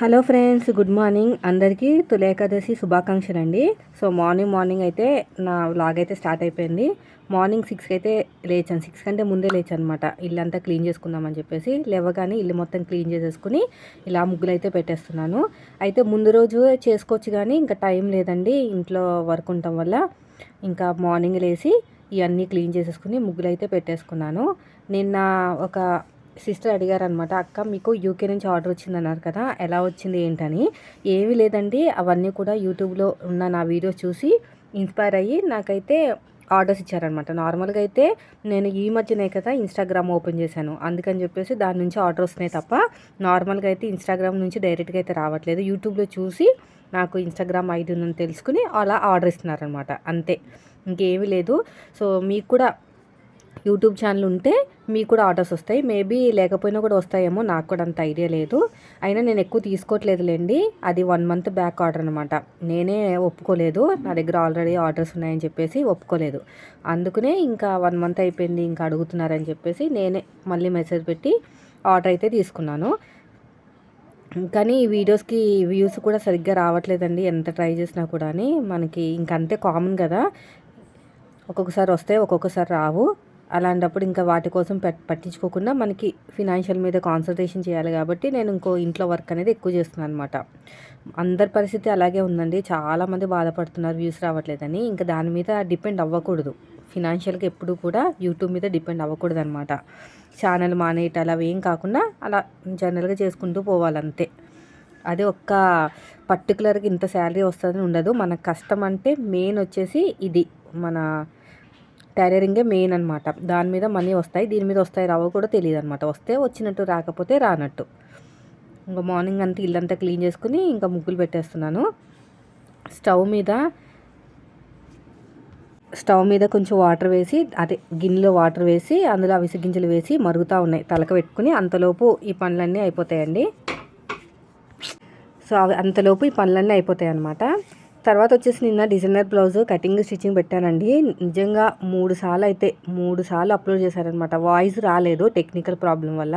Hello friends good morning. అందరికీ తులేకాదశి ఏకాదశి శుభాకాంక్షలు అండి సో మార్నింగ్ మార్నింగ్ అయితే నా వ్లాగ్ అయితే స్టార్ట్ అయిపోయింది. మార్నింగ్ సిక్స్కి అయితే లేచాను. సిక్స్ కంటే ముందే లేచాను అనమాట ఇల్లు అంతా క్లీన్ చేసుకుందామని చెప్పేసి లేవగానే ఇల్లు మొత్తం క్లీన్ చేసేసుకుని ఇలా ముగ్గులు అయితే పెట్టేస్తున్నాను. అయితే ముందు రోజు చేసుకోవచ్చు కానీ ఇంకా టైం లేదండి. ఇంట్లో వర్క్ ఉండటం వల్ల ఇంకా మార్నింగ్ లేచి ఇవన్నీ క్లీన్ చేసేసుకుని ముగ్గులు అయితే పెట్టేసుకున్నాను. నిన్న ఒక సిస్టర్ అడిగారనమాట అక్క మీకు యూకే నుంచి ఆర్డర్ వచ్చిందన్నారు కదా ఎలా వచ్చింది ఏంటని? ఏమీ లేదండి అవన్నీ కూడా యూట్యూబ్లో ఉన్న నా వీడియోస్ చూసి ఇన్స్పైర్ అయ్యి నాకైతే ఆర్డర్స్ ఇచ్చారనమాట నార్మల్గా అయితే నేను ఈ మధ్యనే కదా ఇన్స్టాగ్రామ్ ఓపెన్ చేశాను అందుకని చెప్పేసి దాని నుంచి ఆర్డర్ వస్తున్నాయి తప్ప నార్మల్గా అయితే ఇన్స్టాగ్రామ్ నుంచి డైరెక్ట్గా అయితే రావట్లేదు. యూట్యూబ్లో చూసి నాకు ఇన్స్టాగ్రామ్ ఐడి ఉందని తెలుసుకుని అలా ఆర్డర్ ఇస్తున్నారనమాట అంతే. ఇంకేమీ లేదు. సో మీకు కూడా యూట్యూబ్ ఛానల్ ఉంటే మీకు కూడా ఆర్డర్స్ వస్తాయి. మేబీ లేకపోయినా కూడా వస్తాయేమో నాకు కూడా అంత ఐడియా లేదు. అయినా నేను ఎక్కువ తీసుకోవట్లేదులేండి. అది వన్ మంత్ బ్యాక్ ఆర్డర్ అనమాట నేనే ఒప్పుకోలేదు. నా దగ్గర ఆల్రెడీ ఆర్డర్స్ ఉన్నాయని చెప్పేసి ఒప్పుకోలేదు. అందుకనే ఇంకా వన్ మంత్ అయిపోయింది ఇంకా అడుగుతున్నారని చెప్పేసి నేనే మళ్ళీ మెసేజ్ పెట్టి ఆర్డర్ అయితే తీసుకున్నాను. కానీ ఈ వీడియోస్కి వ్యూస్ కూడా సరిగ్గా రావట్లేదండి. ఎంత ట్రై చేసినా కూడా మనకి ఇంకంతే కామన్ కదా. ఒక్కొక్కసారి వస్తే ఒక్కొక్కసారి రావు. అలాంటప్పుడు ఇంకా వాటి కోసం పట్టించుకోకుండా మనకి ఫినాన్షియల్ మీద కాన్సన్ట్రేషన్ చేయాలి కాబట్టి నేను ఇంకో ఇంట్లో వర్క్ అనేది ఎక్కువ చేస్తున్నాను అనమాట అందరి పరిస్థితి అలాగే ఉందండి. చాలామంది బాధపడుతున్నారు వ్యూస్ రావట్లేదని. ఇంకా దాని మీద డిపెండ్ అవ్వకూడదు. ఫినాన్షియల్గా ఎప్పుడు కూడా యూట్యూబ్ మీద డిపెండ్ అవ్వకూడదు అనమాట ఛానల్ మానేయటాలు అవి ఏం కాకుండా అలా జనరల్గా చేసుకుంటూ పోవాలంతే. అదే ఒక్క పర్టికులర్గా ఇంత శాలరీ వస్తుందని ఉండదు. మన కష్టం అంటే మెయిన్ వచ్చేసి ఇది. మన టైలరింగే మెయిన్ అనమాట దాని మీద మనీ వస్తాయి దీని మీద వస్తాయి రావో కూడా తెలియదు అనమాట వస్తే వచ్చినట్టు రాకపోతే రానట్టు. ఇంకా మార్నింగ్ అంతా ఇల్లంతా క్లీన్ చేసుకుని ఇంకా ముగ్గులు పెట్టేస్తున్నాను. స్టవ్ మీద స్టవ్ మీద కొంచెం వాటర్ వేసి అదే గిన్నెలో వాటర్ వేసి అందులో అవిసి గింజలు వేసి మరుగుతూ ఉన్నాయి. తలక పెట్టుకుని అంతలోపు ఈ పనులన్నీ అయిపోతాయండి. సో అవి అంతలోపు ఈ పనులన్నీ అయిపోతాయి అన్నమాట తర్వాత వచ్చేసి నిన్న డిజైనర్ బ్లౌజ్ కటింగ్ స్టిచ్చింగ్ పెట్టానండి. నిజంగా మూడు సార్లు అయితే మూడు సార్లు అప్లోడ్ చేశారనమాట వాయిస్ రాలేదు టెక్నికల్ ప్రాబ్లం వల్ల.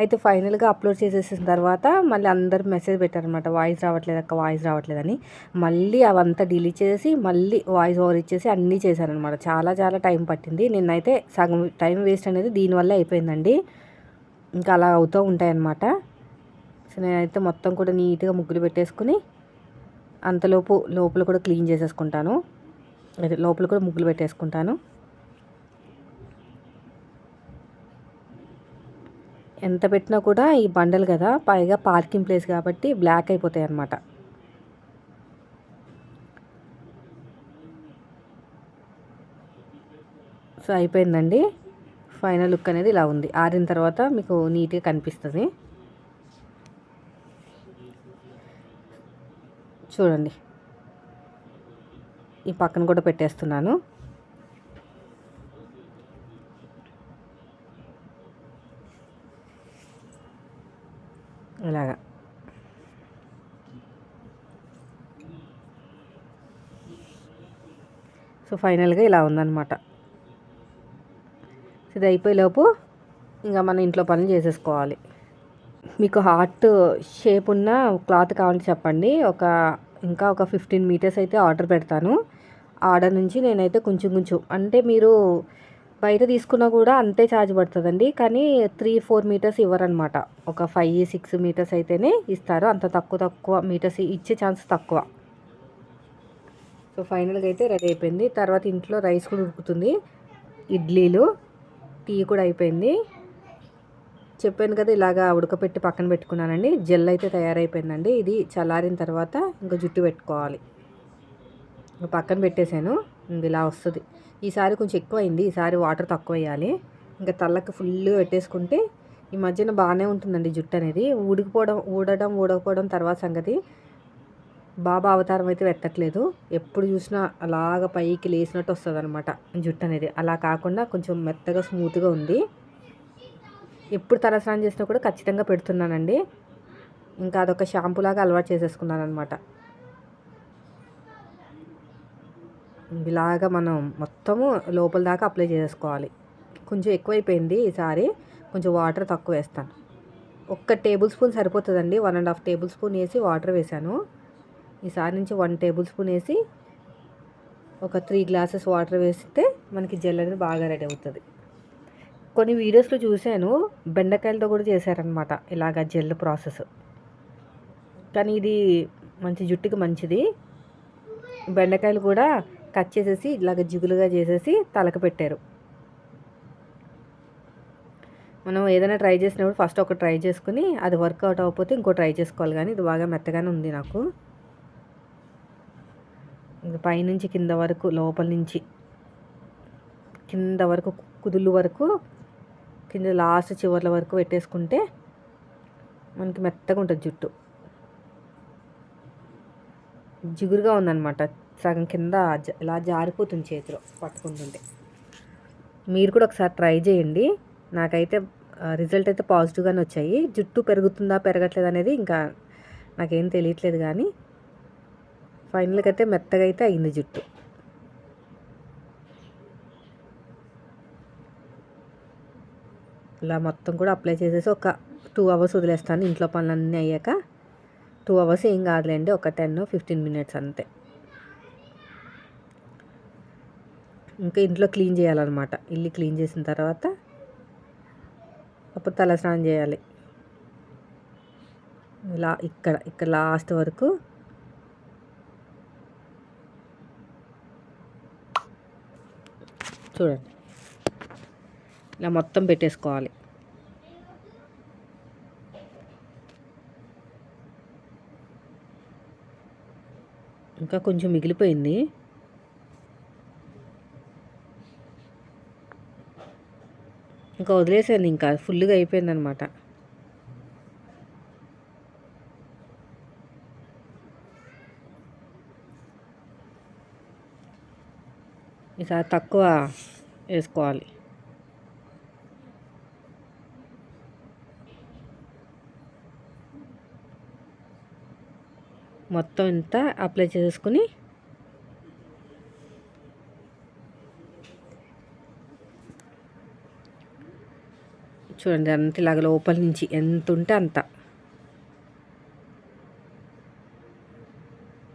అయితే ఫైనల్గా అప్లోడ్ చేసేసిన తర్వాత మళ్ళీ అందరు మెసేజ్ పెట్టారనమాట వాయిస్ రావట్లేదు అక్క వాయిస్ రావట్లేదని మళ్ళీ అవంతా డిలీట్ చేసి మళ్ళీ వాయిస్ ఓవర్ ఇచ్చేసి అన్నీ చేశారనమాట చాలా చాలా టైం పట్టింది. నిన్నైతే సగం టైం వేస్ట్ అనేది దీనివల్ల అయిపోయిందండి. ఇంకా అలా అవుతూ ఉంటాయన్నమాట. సో నేనైతే మొత్తం కూడా నీట్గా ముగ్గులు పెట్టేసుకుని అంతలోపు లోపల కూడా క్లీన్ చేసేసుకుంటాను. అయితే లోపల కూడా ముగ్గులు పెట్టేసుకుంటాను. ఎంత పెట్టినా కూడా ఈ బండలు కదా పైగా పార్కింగ్ ప్లేస్ కాబట్టి బ్లాక్ అయిపోతాయి అన్నమాట. సో అయిపోయిందండి. ఫైనల్ లుక్ అనేది ఇలా ఉంది. ఆరిన తర్వాత మీకు నీట్గా కనిపిస్తుంది. చూడండి. ఈ పక్కన కూడా పెట్టేస్తున్నాను. ఇలాగా. సో ఫైనల్గా ఇలా ఉందన్నమాట. ఇది అయిపోయేలోపు ఇంకా మన ఇంట్లో పనులు చేసేసుకోవాలి. మీకు హార్ట్ షేప్ ఉన్న క్లాత్ కావాలని చెప్పండి. ఒక ఇంకా ఒక ఫిఫ్టీన్ మీటర్స్ అయితే ఆర్డర్ పెడతాను. ఆర్డర్ నుంచి నేనైతే కొంచెం కొంచెం అంటే మీరు బయట తీసుకున్నా కూడా అంతే ఛార్జ్ పడుతుందండి. కానీ త్రీ ఫోర్ మీటర్స్ ఇవ్వరనమాట ఒక ఫైవ్ సిక్స్ మీటర్స్ అయితేనే ఇస్తారు. అంత తక్కువ తక్కువ మీటర్స్ ఇచ్చే ఛాన్స్ తక్కువ. సో ఫైనల్గా అయితే రెడీ అయిపోయింది. తర్వాత ఇంట్లో రైస్ కూడా ఉడుకుతుంది. ఇడ్లీలు టీ కూడా అయిపోయింది. చెప్పాను కదా ఇలాగా ఉడకపెట్టి పక్కన పెట్టుకున్నానండి. జెల్ అయితే తయారైపోయిందండి. ఇది చల్లారిన తర్వాత ఇంకా జుట్టు పెట్టుకోవాలి. పక్కన పెట్టేశాను. ఇలా వస్తుంది. ఈసారి కొంచెం ఎక్కువ అయింది ఈసారి వాటర్ తక్కువ వేయాలి ఇంకా తల్లకి ఫుల్గా పెట్టేసుకుంటే ఈ మధ్యన బాగానే ఉంటుందండి జుట్టు అనేది. ఊడికిపోవడం ఊడడం ఊడకపోవడం తర్వాత సంగతి. బాబా అవతారం అయితే వెత్తట్లేదు. ఎప్పుడు చూసినా అలాగ పైకి లేచినట్టు వస్తుంది అనమాట జుట్టు అనేది. అలా కాకుండా కొంచెం మెత్తగా స్మూత్గా ఉంది. ఎప్పుడు తలస్నానం చేసినా కూడా ఖచ్చితంగా పెడుతున్నానండి. ఇంకా అదొక షాంపూ లాగా అలవాటు చేసేసుకున్నాను అనమాట ఇలాగా మనం మొత్తము లోపల దాకా అప్లై చేసుకోవాలి. కొంచెం ఎక్కువైపోయింది ఈసారి. కొంచెం వాటర్ తక్కువ వేస్తాను. ఒక్క టేబుల్ స్పూన్ సరిపోతుందండి. One and half tablespoon వేసి వాటర్ వేసాను ఈసారి నుంచి వన్ టేబుల్ స్పూన్ వేసి ఒక త్రీ గ్లాసెస్ వాటర్ వేస్తే మనకి జెల్ అనేది బాగా రెడీ అవుతుంది. కొన్ని వీడియోస్లో చూశాను. బెండకాయలతో కూడా చేశారనమాట ఇలాగ జెల్ ప్రాసెస్. కానీ ఇది మంచి జుట్టుకి మంచిది. బెండకాయలు కూడా కట్ చేసేసి ఇలాగ జిగులుగా చేసేసి తలకు పెట్టారు. మనం ఏదైనా ట్రై చేసినప్పుడు ఫస్ట్ ఒక ట్రై చేసుకుని అది వర్కౌట్ అవ్వకపోతే ఇంకో ట్రై చేసుకోవాలి. కానీ ఇది బాగా మెత్తగానే ఉంది నాకు. పైనుంచి కింద వరకు లోపల నుంచి కింద వరకు కుదులు వరకు కింద లాస్ట్ చివర్ల వరకు పెట్టేసుకుంటే మనకి మెత్తగా ఉంటుంది జుట్టు. జిగురుగా ఉందన్నమాట. సగం కింద ఇలా జారిపోతుంది చేతిలో పట్టుకుంటుంటే. మీరు కూడా ఒకసారి ట్రై చేయండి. నాకైతే రిజల్ట్ అయితే పాజిటివ్గానే వచ్చాయి. జుట్టు పెరుగుతుందా పెరగట్లేదు అనేది ఇంకా నాకేం తెలియట్లేదు కానీ ఫైనల్గా అయితే మెత్తగా అయితే అయింది జుట్టు. ఇలా మొత్తం కూడా అప్లై చేసేసి ఒక టూ అవర్స్ వదిలేస్తాను. ఇంట్లో పనులన్నీ అయ్యాక టూ అవర్స్ ఏం కాదులేండి ఒక టెన్ ఫిఫ్టీన్ మినిట్స్ అంతే. ఇంకా ఇంట్లో క్లీన్ చేయాలన్నమాట. ఇల్లు క్లీన్ చేసిన తర్వాత అప్పుడు తల స్నానం చేయాలి. ఇలా ఇక్కడ ఇక్కడ లాస్ట్ వరకు చూడండి. ఇలా మొత్తం పెట్టేసుకోవాలి. ఇంకా కొంచెం మిగిలిపోయింది. ఇంకా వదిలేసాను ఇంకా ఫుల్గా అయిపోయింది అనమాట ఈసారి తక్కువ వేసుకోవాలి. మొత్తం ఇంత అప్లై చేసుకుని చూడండి అంత ఇలాగ లోపల నుంచి ఎంత ఉంటే అంత.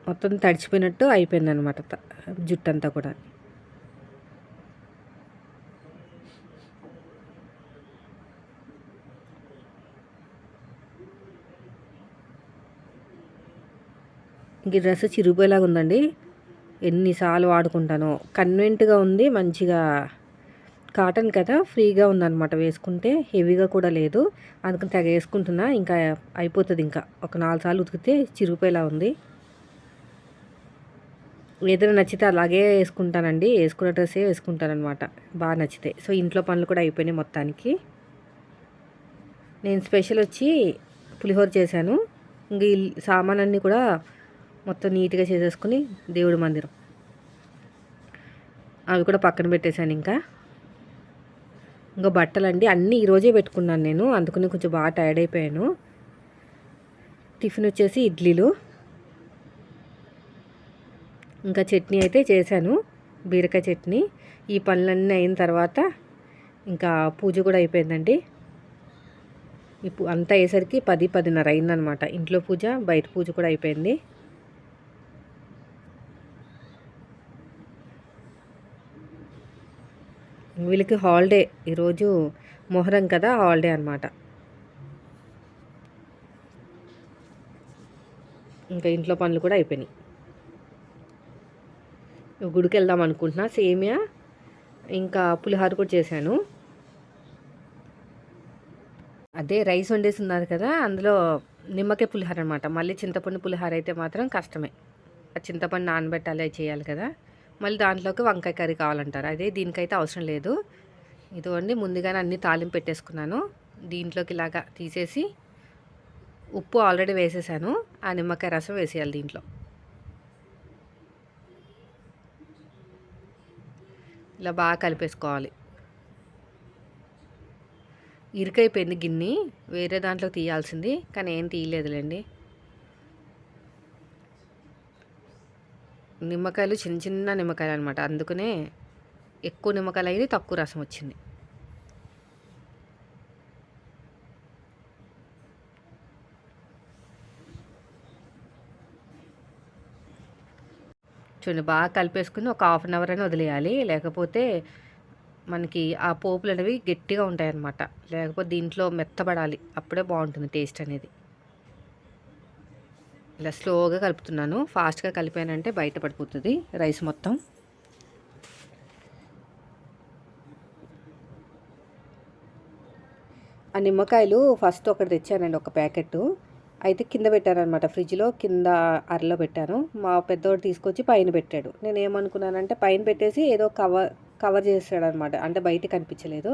మొత్తం తడిచిపోయినట్టు అయిపోయింది అనమాట జుట్టు అంతా కూడా. ఈ డ్రెస్ చిరిగిపోయేలాగా ఉందండి. ఎన్నిసార్లు వాడుకుంటానో. కన్వెంట్గా ఉంది మంచిగా కాటన్ కదా ఫ్రీగా ఉందన్నమాట వేసుకుంటే. హెవీగా కూడా లేదు. అందుకని తెగ వేసుకుంటున్నా ఇంకా అయిపోతుంది ఇంకా. ఒక నాలుగు సార్లు ఉతికితే చిరిగిపోయేలా ఉంది. ఏదైనా నచ్చితే అలాగే వేసుకుంటానండి. వేసుకున్న డ్రెస్సే వేసుకుంటానమాట బాగా నచ్చితే. సో ఇంట్లో పనులు కూడా అయిపోయినాయి మొత్తానికి. నేను స్పెషల్ వచ్చి పులిహోర చేశాను. ఇంక సామాన్ అన్నీ కూడా మొత్తం నీట్గా చేసేసుకుని దేవుడి మందిరం. అవి కూడా పక్కన పెట్టేశాను ఇంకా. ఇంకా బట్టలు అండి అన్నీ ఈరోజే పెట్టుకున్నాను నేను అందుకని కొంచెం బాగా టైర్డ్ అయిపోయాను. టిఫిన్ వచ్చేసి ఇడ్లీలు. ఇంకా చట్నీ అయితే చేశాను బీరకాయ చట్నీ. ఈ పనులన్నీ అయిన తర్వాత ఇంకా పూజ కూడా అయిపోయిందండి. ఇప్పుడు అంతా అయ్యేసరికి పది పదిన్నర అయిందనమాట. ఇంట్లో పూజ బయట పూజ కూడా అయిపోయింది. వీళ్ళకి హాలిడే ఈరోజు మొహరం కదా హాలిడే అనమాట ఇంకా ఇంట్లో పనులు కూడా అయిపోయినాయి. గుడికి వెళ్దాం అనుకుంటున్నా సేమియా ఇంకా పులిహోర కూడా చేశాను. అదే రైస్ వండేసి ఉన్నారు కదా అందులో నిమ్మకాయ పులిహోర అనమాట మళ్ళీ చింతపండు పులిహోర అయితే మాత్రం కష్టమే. చింతపండు నానబెట్టాలి చేయాలి కదా. మళ్ళీ దాంట్లోకి వంకాయ కర్రీ కావాలంటారు. అదే దీనికైతే అవసరం లేదు. ఇదిగోండి ముందుగానే అన్ని తాలింపు పెట్టేసుకున్నాను. దీంట్లోకి ఇలాగా తీసేసి ఉప్పు ఆల్రెడీ వేసేసాను. ఆ నిమ్మకాయ రసం వేసేయాలి దీంట్లో. ఇలా బాగా కలిపేసుకోవాలి. ఇరుకైపోయింది గిన్నె. వేరే దాంట్లో తీయాల్సింది కానీ ఏం తీయలేదులేండి. నిమ్మకాయలు చిన్న చిన్న నిమ్మకాయలు అనమాట అందుకనే ఎక్కువ నిమ్మకాయలు అయినాయి తక్కువ రసం వచ్చింది. చూడండి బాగా కలిపేసుకుని ఒక హాఫ్ అన్ అవర్ అని వదిలేయాలి. లేకపోతే మనకి ఆ పోపులు అనేవి గట్టిగా ఉంటాయన్నమాట. లేకపోతే దీంట్లో మెత్తబడాలి. అప్పుడే బాగుంటుంది టేస్ట్ అనేది. ఇలా స్లోగా కలుపుతున్నాను. ఫాస్ట్గా కలిపానంటే బయట పడిపోతుంది రైస్ మొత్తం. ఆ నిమ్మకాయలు ఫస్ట్ ఒకటి తెచ్చానండి ఒక ప్యాకెట్ అయితే కింద పెట్టానమాట ఫ్రిడ్జ్లో కింద అరలో పెట్టాను. మా పెద్దోడు తీసుకొచ్చి పైన పెట్టాడు. నేను ఏమనుకున్నానంటే పైన పెట్టేసి ఏదో కవర్ కవర్ చేస్తాడు అనమాట అంటే బయట కనిపించలేదు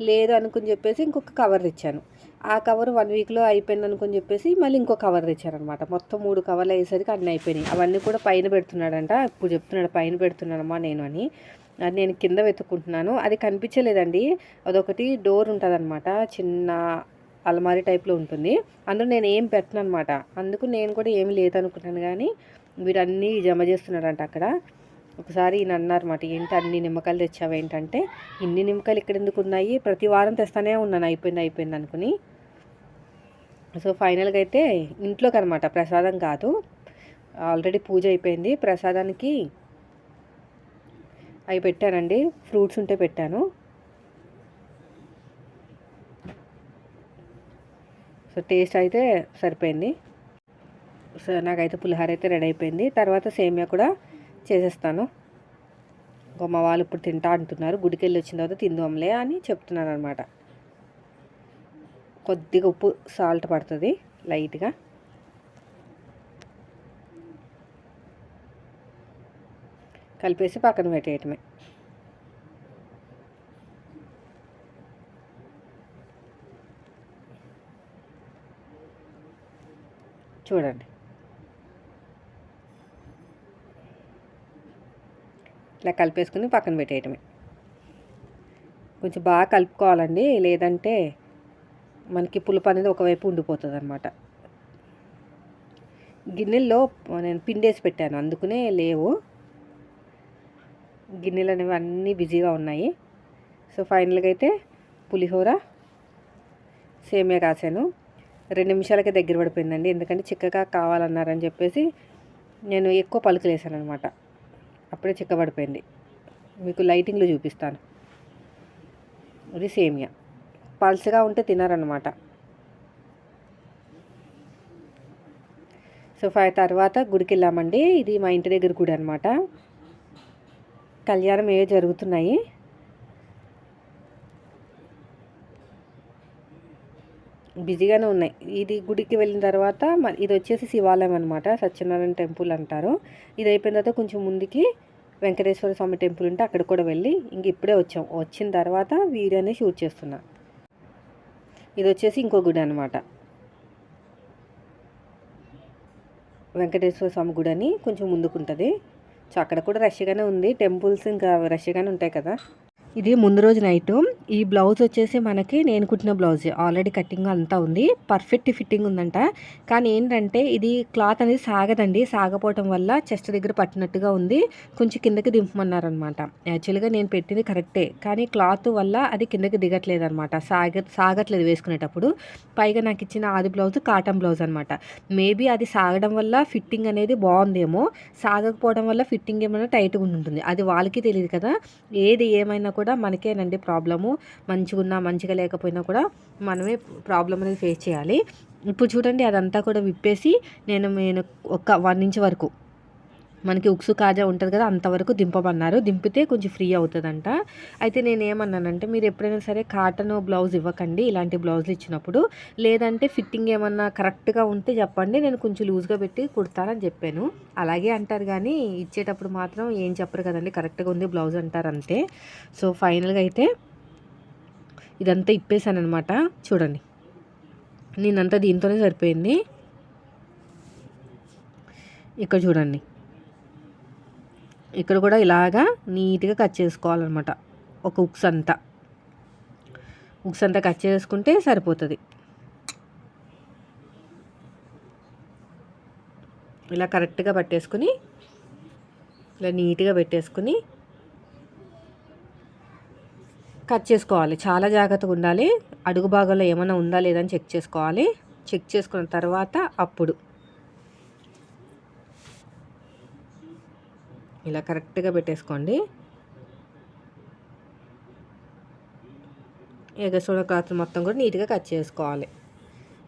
లేదు అనుకుని చెప్పేసి ఇంకొక కవర్ తెచ్చాను. ఆ కవర్ వన్ వీక్లో అయిపోయింది అనుకుని చెప్పేసి మళ్ళీ ఇంకో కవర్ తెచ్చారనమాట. మొత్తం మూడు కవర్లు అయ్యేసరికి అన్నీ అయిపోయినాయి. అవన్నీ కూడా పైన పెడుతున్నాడంట. ఇప్పుడు చెప్తున్నాడు పైన పెడుతున్నానమ్మా నేను అని. అది నేను కింద వెతుక్కుంటున్నాను. అది కనిపించలేదండి. అదొకటి డోర్ ఉంటుందన్నమాట చిన్న అలమారీ టైప్లో ఉంటుంది. అందులో నేను ఏం పెట్టను అనమాట అందుకు నేను కూడా ఏమి లేదనుకున్నాను కానీ వీరన్నీ జమ చేస్తున్నాడంట అక్కడ. ఒకసారి ఈయన అన్నారన్నమాట ఏంటి అన్ని నిమ్మకాయలు తెచ్చావు ఏంటంటే ఇన్ని నిమ్మకాయలు ఇక్కడ ఎందుకు ఉన్నాయి? ప్రతి వారం తెస్తానే ఉన్నాను అయిపోయింది అయిపోయింది అనుకుని. సో ఫైనల్గా అయితే ఇంట్లోకి అనమాట ప్రసాదం కాదు. ఆల్రెడీ పూజ అయిపోయింది ప్రసాదానికి అవి పెట్టానండి ఫ్రూట్స్ ఉంటే పెట్టాను. సో టేస్ట్ అయితే సరిపోయింది. సో నాకైతే పులిహార అయితే రెడీ అయిపోయింది. తర్వాత సేమియా కూడా చేసేస్తాను. ఇంకో మా వాళ్ళు ఇప్పుడు తింటా అంటున్నారు. గుడికి వెళ్ళి వచ్చిన తర్వాత తిందాంలే అని చెప్తున్నారు అనమాట కొద్దిగా ఉప్పు సాల్ట్ పడుతుంది లైట్గా. కలిపేసి పక్కన పెట్టేయటమే. చూడండి. ఇలా కలిపేసుకుని పక్కన పెట్టేయటమే. కొంచెం బాగా కలుపుకోవాలండి. లేదంటే మనకి పులుపు అనేది ఒకవైపు ఉండిపోతుంది అనమాట గిన్నెల్లో నేను పిండేసి పెట్టాను. అందుకునే లేవు. గిన్నెలు అనేవి అన్నీ బిజీగా ఉన్నాయి. సో ఫైనల్గా అయితే పులిహోర సేమియా కాసాను. రెండు నిమిషాలకే దగ్గర పడిపోయిందండి. ఎందుకంటే చిక్కగా కావాలన్నారని చెప్పేసి నేను ఎక్కువ పలుకులేసాను అనమాట అప్పుడే చిక్కబడిపోయింది మీకు లైటింగ్లో చూపిస్తాను. ఇది సేమియా. పల్స్గా ఉంటే తినారనమాట సో ఫైవ్ తర్వాత గుడికి వెళ్ళామండి ఇది మా ఇంటి దగ్గర గుడి అనమాట కళ్యాణం ఏ జరుగుతున్నాయి? బిజీగానే ఉన్నాయి. ఇది గుడికి వెళ్ళిన తర్వాత ఇది వచ్చేసి శివాలయం అనమాట సత్యనారాయణ టెంపుల్ అంటారు. ఇది అయిపోయిన తర్వాత కొంచెం ముందుకి వెంకటేశ్వర స్వామి టెంపుల్ ఉంటే అక్కడ కూడా వెళ్ళి ఇంక ఇప్పుడే వచ్చాం. వచ్చిన తర్వాత వీడియోని షూట్ చేస్తున్నా. ఇది వచ్చేసి ఇంకో గుడి అనమాట వెంకటేశ్వర స్వామి గుడి అని కొంచెం ముందుకుంటుంది. సో అక్కడ కూడా రష్గానే ఉంది. టెంపుల్స్ ఇంకా రష్గానే ఉంటాయి కదా. ఇది ముందు రోజు నైట్. ఈ బ్లౌజ్ వచ్చేసి మనకి నేను కుట్టిన బ్లౌజ్. ఆల్రెడీ కటింగ్ అంతా ఉంది. పర్ఫెక్ట్ ఫిట్టింగ్ ఉందంట. కానీ ఏంటంటే ఇది క్లాత్ అనేది సాగదండి. సాగపోవటం వల్ల చెస్ట్ దగ్గర పట్టినట్టుగా ఉంది. కొంచెం కిందకి దింపమన్నారనమాట. యాక్చువల్గా నేను పెట్టింది కరెక్టే కానీ క్లాత్ వల్ల అది కిందకి దిగట్లేదు అనమాట సాగ సాగట్లేదు వేసుకునేటప్పుడు. పైగా నాకు ఇచ్చిన ఆది బ్లౌజ్ కాటన్ బ్లౌజ్ అనమాట. మేబీ అది సాగడం వల్ల ఫిట్టింగ్ అనేది బాగుందేమో. సాగకపోవడం వల్ల ఫిట్టింగ్ ఏమైనా టైట్గా ఉంటుంది అది వాళ్ళకి తెలియదు కదా. ఏది ఏమైనా కూడా మనకేనండి ప్రాబ్లము మంచిగా ఉన్నా మంచిగా లేకపోయినా కూడా మనమే ప్రాబ్లం అనేది ఫేస్ చేయాలి. ఇప్పుడు చూడండి అదంతా కూడా విప్పేసి నేను నేను ఒక వన్ ఇంచ్ వరకు మనకి ఉక్సు కాజా ఉంటుంది కదా అంతవరకు దింపమన్నారు. దింపితే కొంచెం ఫ్రీ అవుతుందంట. అయితే నేను ఏమన్నానంటే మీరు ఎప్పుడైనా సరే కాటన్ బ్లౌజ్ ఇవ్వకండి ఇలాంటి బ్లౌజులు ఇచ్చినప్పుడు. లేదంటే ఫిట్టింగ్ ఏమన్నా కరెక్ట్గా ఉంటే చెప్పండి నేను కొంచెం లూజ్గా పెట్టి కుడతానని చెప్పాను. అలాగే అంటారు కానీ ఇచ్చేటప్పుడు మాత్రం ఏం చెప్పరు కదండి కరెక్ట్గా ఉంది బ్లౌజ్ అంటారు అంతే. సో ఫైనల్గా అయితే ఇదంతా ఇప్పేసాను అనమాట చూడండి. నేనంతా దీంతోనే సరిపోయింది. ఇక్కడ చూడండి. ఇక్కడ కూడా ఇలాగా నీట్గా కట్ చేసుకోవాలన్నమాట. ఒక ఉక్స్ అంతా. ఉక్స్ అంతా కట్ చేసుకుంటే సరిపోతుంది. ఇలా కరెక్ట్గా పట్టేసుకుని ఇలా నీట్గా పెట్టేసుకుని కట్ చేసుకోవాలి. చాలా జాగ్రత్తగా ఉండాలి. అడుగు భాగంలో ఏమైనా ఉందా లేదని చెక్ చేసుకోవాలి. చెక్ చేసుకున్న తర్వాత అప్పుడు. ఇలా కరెక్ట్గా పెట్టేసుకోండి. ఎగసోడ క్లాత్ మొత్తం కూడా నీట్గా కట్ చేసుకోవాలి.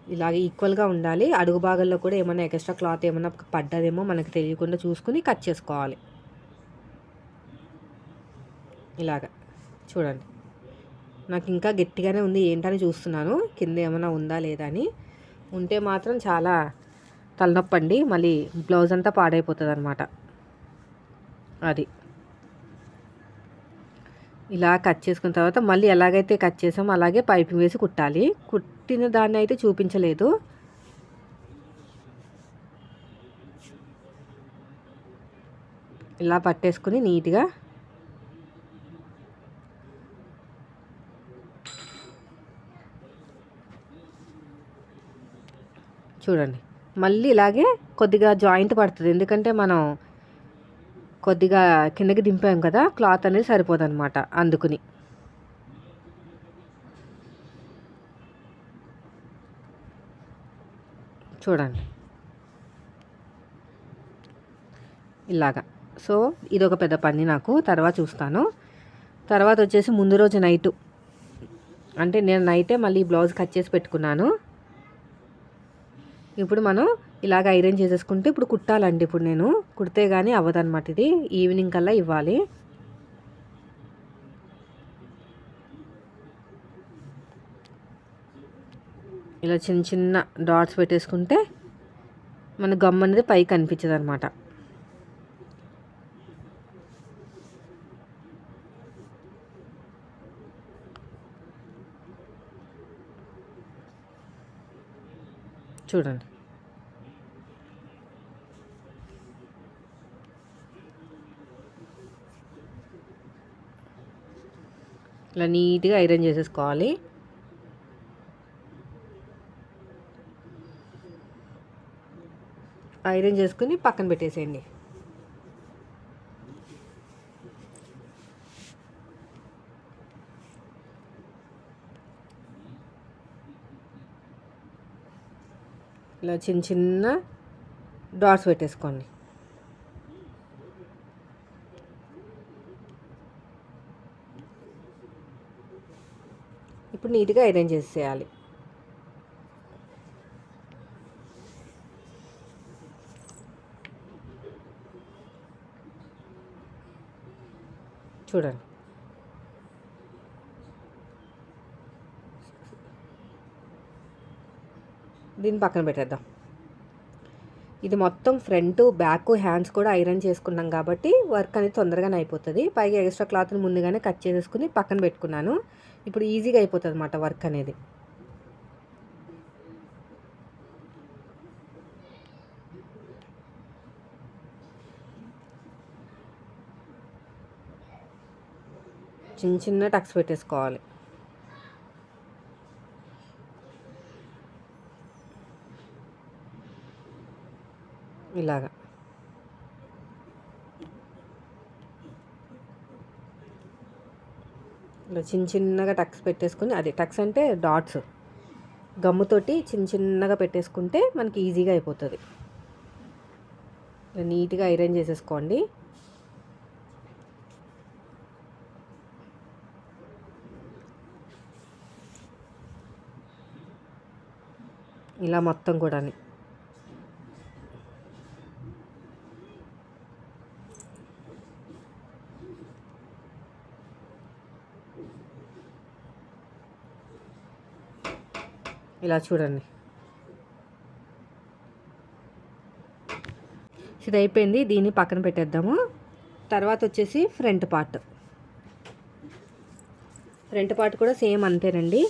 ఇలాగే ఈక్వల్గా ఉండాలి. అడుగు భాగంలో కూడా ఏమైనా ఎక్స్ట్రా క్లాత్ ఏమైనా పడ్డదేమో మనకు తెలియకుండా చూసుకుని కట్ చేసుకోవాలి. ఇలాగ. చూడండి. నాకు ఇంకా గట్టిగానే ఉంది ఏంటని చూస్తున్నాను. కింద ఏమైనా ఉందా లేదా అని. ఉంటే మాత్రం చాలా తలనొప్పండి. మళ్ళీ బ్లౌజ్ అంతా పాడైపోతుంది అనమాట అది. ఇలా కట్ చేసుకున్న తర్వాత మళ్ళీ ఎలాగైతే కట్ చేసామో అలాగే పైపింగ్ వేసి కుట్టాలి. కుట్టిన దాన్ని అయితే చూపించలేదు. ఇలా పట్టేసుకుని నీట్గా చూడండి. మళ్ళీ ఇలాగే కొద్దిగా జాయింట్ పడుతుంది. ఎందుకంటే మనం కొద్దిగా కిందకి దింపాం కదా క్లాత్ అనేది సరిపోదు అనమాట అందుకుని. చూడండి. ఇలాగా. సో ఇది ఒక పెద్ద పని నాకు తర్వాత చూస్తాను. తర్వాత వచ్చేసి ముందు రోజు నైటు. అంటే నేను నైటే మళ్ళీ బ్లౌజ్ కట్ చేసి పెట్టుకున్నాను. ఇప్పుడు మనం ఇలాగ ఐరన్ చేసేసుకుంటే ఇప్పుడు కుట్టాలండి. ఇప్పుడు నేను కుడితే కానీ అవ్వదన్నమాట ఇది. ఈవినింగ్ కల్లా ఇవ్వాలి. ఇలా చిన్న చిన్న డాట్స్ పెట్టేసుకుంటే మన గమ్ అనేది పైకి కనిపించదు అనమాట చూడండి. ఇలా నీట్గా ఐరన్ చేసేసుకోవాలి. ఐరన్ చేసుకుని పక్కన పెట్టేసేయండి. చిన్న చిన్న డాట్స్ పెట్టేసుకోండి. ఇప్పుడు నీట్గా ఐరన్ చేసేయాలి. చూడండి. దీన్ని పక్కన పెట్టేద్దాం. ఇది మొత్తం ఫ్రంట్ బ్యాక్ హ్యాండ్స్ కూడా ఐరన్ చేసుకున్నాం కాబట్టి వర్క్ అనేది తొందరగానే అయిపోతుంది. పైగా ఎక్స్ట్రా క్లాత్ని ముందుగానే కట్ చేసేసుకుని పక్కన పెట్టుకున్నాను. ఇప్పుడు ఈజీగా అయిపోతుంది అనమాట వర్క్ అనేది. చిన్న చిన్న టక్స్ పెట్టేసుకోవాలి. ఇలాగా. ఇలా చిన్న చిన్నగా టక్స్ పెట్టేసుకుని అది టక్స్ అంటే డాట్స్. గమ్ముతోటి చిన్న చిన్నగా పెట్టేసుకుంటే మనకి ఈజీగా అయిపోతుంది. నీట్గా ఐరన్ చేసేసుకోండి. ఇలా మొత్తం కూడా ఇలా చూడండి. ఇది అయిపోయింది దీన్ని పక్కన పెట్టేద్దాము. తర్వాత వచ్చేసి ఫ్రంట్ పార్ట్. ఫ్రంట్ పార్ట్ కూడా సేమ్ అంతేనండి.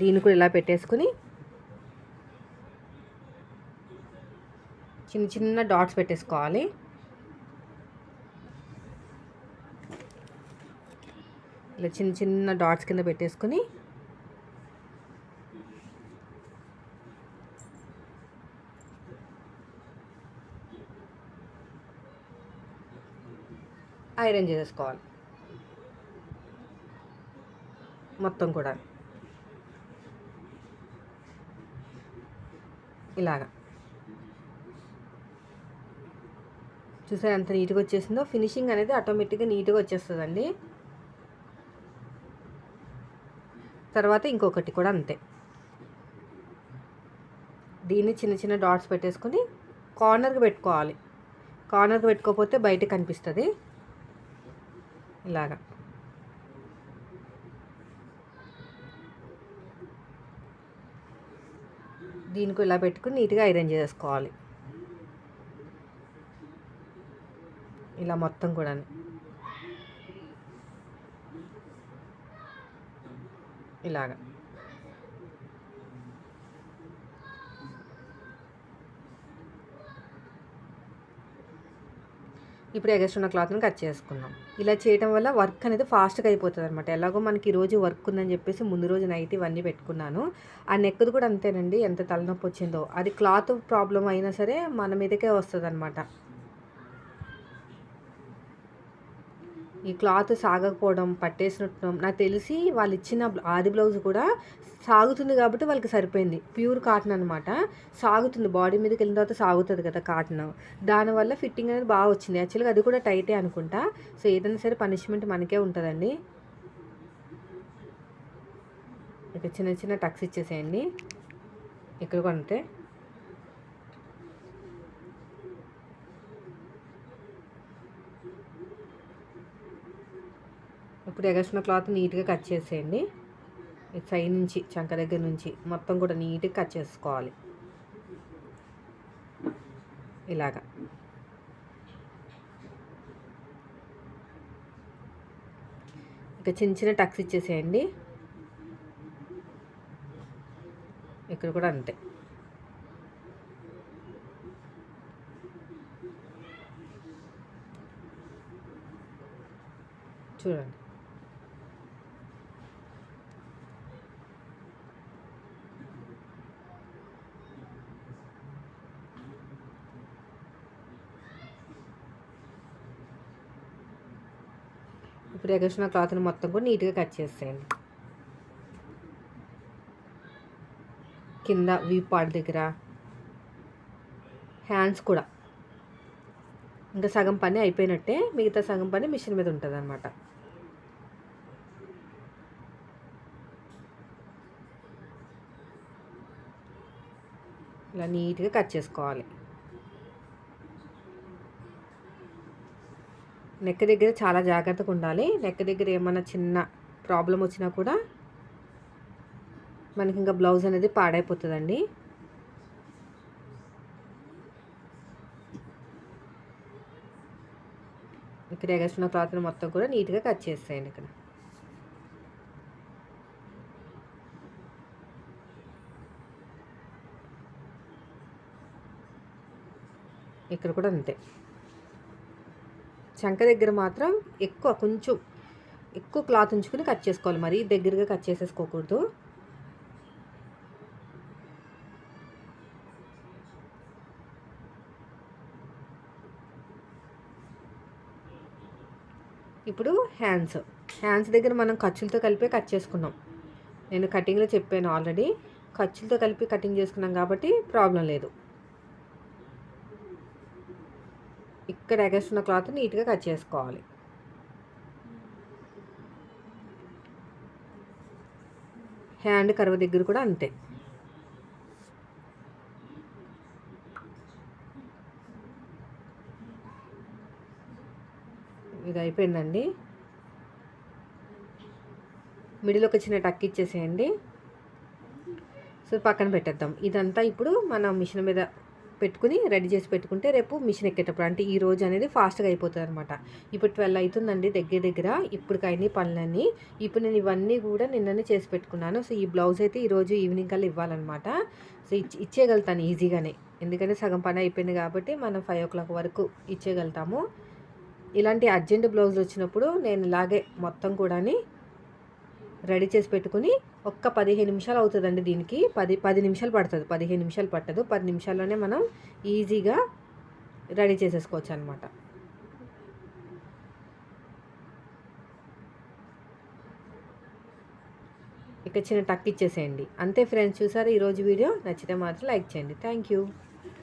దీన్ని కూడా ఇలా పెట్టేసుకుని చిన్న చిన్న డాట్స్ పెట్టేసుకోవాలి. ఇలా చిన్న చిన్న డాట్స్ కింద పెట్టేసుకొని ఐరన్ చేసేసుకోవాలి. మొత్తం కూడా. ఇలాగా. చూసారు ఎంత నీట్గా వచ్చేసిందో? ఫినిషింగ్ అనేది ఆటోమేటిక్గా నీట్గా వచ్చేస్తుందండి. తర్వాత ఇంకొకటి కూడా అంతే. దీన్ని చిన్న చిన్న డాట్స్ పెట్టేసుకొని కార్నర్కి పెట్టుకోవాలి. కార్నర్కి పెట్టుకోకపోతే బయట కనిపిస్తుంది. ఇలాగా. దీనికి ఇలా పెట్టుకుని నీట్గా ఐరన్ చేసుకోవాలి. ఇలా మొత్తం కూడా ఇలాగా. ఇప్పుడు ఎగస్ట్ ఉన్న క్లాత్ని కట్ చేసుకుందాం. ఇలా చేయడం వల్ల వర్క్ అనేది ఫాస్ట్గా అయిపోతుంది అనమాట ఎలాగో మనకి ఈరోజు వర్క్ ఉందని చెప్పేసి ముందు రోజు నైట్ ఇవన్నీ పెట్టుకున్నాను. ఆ నెక్ది కూడా అంతేనండి. ఎంత తలనొప్పి వచ్చిందో. అది క్లాత్ ప్రాబ్లం అయినా సరే మన మీదకే వస్తుంది అనమాట ఈ క్లాత్ సాగకపోవడం పట్టేసినట్టు నాకు తెలిసి వాళ్ళు ఇచ్చిన ఆది బ్లౌజ్ కూడా సాగుతుంది కాబట్టి వాళ్ళకి సరిపోయింది. ప్యూర్ కాటన్ అనమాట సాగుతుంది. బాడీ మీదకి వెళ్ళిన తర్వాత సాగుతుంది కదా కాటన్. దానివల్ల ఫిట్టింగ్ అనేది బాగా వచ్చింది. యాక్చువల్గా అది కూడా టైటే అనుకుంటా. సో ఏదైనా సరే పనిష్మెంట్ మనకే ఉంటుందండి. ఇక చిన్న చిన్న టక్స్ ఇచ్చేసేయండి. ఇక్కడ కొంటే అంతే ఇప్పుడు ఎగసిన క్లాత్ నీట్గా కట్ చేసేయండి. సైడ్ నుంచి చంక దగ్గర నుంచి మొత్తం కూడా నీట్గా కట్ చేసుకోవాలి. ఇలాగా. ఇంకా చిన్న చిన్న టక్స్ ఇచ్చేసేయండి. ఇక్కడ కూడా అంతే. చూడండి. ఇప్పుడు ఎగసిన క్లాత్ని మొత్తం కూడా నీట్గా కట్ చేసేయండి. కింద వీ పార్ట్ దగ్గర హ్యాండ్స్ కూడా. ఇంకా సగం పని అయిపోయినట్టే మిగతా సగం పని మిషన్ మీద ఉంటుంది అనమాట ఇలా నీట్గా కట్ చేసుకోవాలి. నెక్ దగ్గర చాలా జాగ్రత్తగా ఉండాలి. నెక్ దగ్గర ఏమైనా చిన్న ప్రాబ్లం వచ్చినా కూడా మనకి ఇంకా బ్లౌజ్ అనేది పాడైపోతుందండి. ఇక్కడ ఎగసిన క్లాత్ని మొత్తం కూడా నీట్గా కట్ చేసేయండి ఇక్కడ. ఇక్కడ కూడా అంతే. చంక దగ్గర మాత్రం ఎక్కువ కొంచెం ఎక్కువ క్లాత్ ఉంచుకుని కట్ చేసుకోవాలి. మరి దగ్గరగా కట్ చేసేసుకోకూడదు. ఇప్పుడు హ్యాండ్స్. హ్యాండ్స్ దగ్గర మనం ఖర్చులతో కలిపి కట్ చేసుకున్నాం. నేను కటింగ్లో చెప్పాను ఆల్రెడీ. ఖర్చులతో కలిపి కటింగ్ చేసుకున్నాం కాబట్టి ప్రాబ్లం లేదు. ఇక్కడ ఎగస్తున్న క్లాత్ నీట్గా కట్ చేసుకోవాలి. హ్యాండ్ కరువు దగ్గర కూడా అంతే. ఇది అయిపోయిందండి. మిడిల్ ఒక చిన్న టక్ ఇచ్చేసేయండి. సో పక్కన పెట్టేద్దాం. ఇదంతా ఇప్పుడు మనం మిషన్ మీద పెట్టుకుని రెడీ చేసి పెట్టుకుంటే రేపు మిషన్ ఎక్కేటప్పుడు అంటే ఈ రోజు అనేది ఫాస్ట్గా అయిపోతుంది అనమాట ఇప్పుడు ట్వెల్వ్ అవుతుందండి దగ్గర దగ్గర. ఇప్పటికైనా పనులన్నీ. ఇప్పుడు నేను ఇవన్నీ కూడా నిన్ననే చేసి పెట్టుకున్నాను. సో ఈ బ్లౌజ్ అయితే ఈరోజు ఈవినింగ్ కల్లా ఇవ్వాలన్నమాట. సో ఇచ్చి ఇచ్చేయగలుగుతాను ఈజీగానే. ఎందుకంటే సగం పని అయిపోయింది కాబట్టి మనం ఫైవ్ ఓ క్లాక్ వరకు ఇచ్చేయగలుగుతాము. ఇలాంటి అర్జెంట్ బ్లౌజులు వచ్చినప్పుడు నేను ఇలాగే మొత్తం కూడా రెడీ చేసి పెట్టుకుని ఒక్క పదిహేను నిమిషాలు అవుతుందండి దీనికి. పది పది నిమిషాలు పడుతుంది. పదిహేను నిమిషాలు పట్టదు. పది నిమిషాల్లోనే మనం ఈజీగా రెడీ చేసేసుకోవచ్చు అనమాట ఇక చిన్న టక్ ఇచ్చేసేయండి. అంతే ఫ్రెండ్స్ చూసారు? ఈరోజు వీడియో నచ్చితే మాత్రం లైక్ చేయండి. Thank you.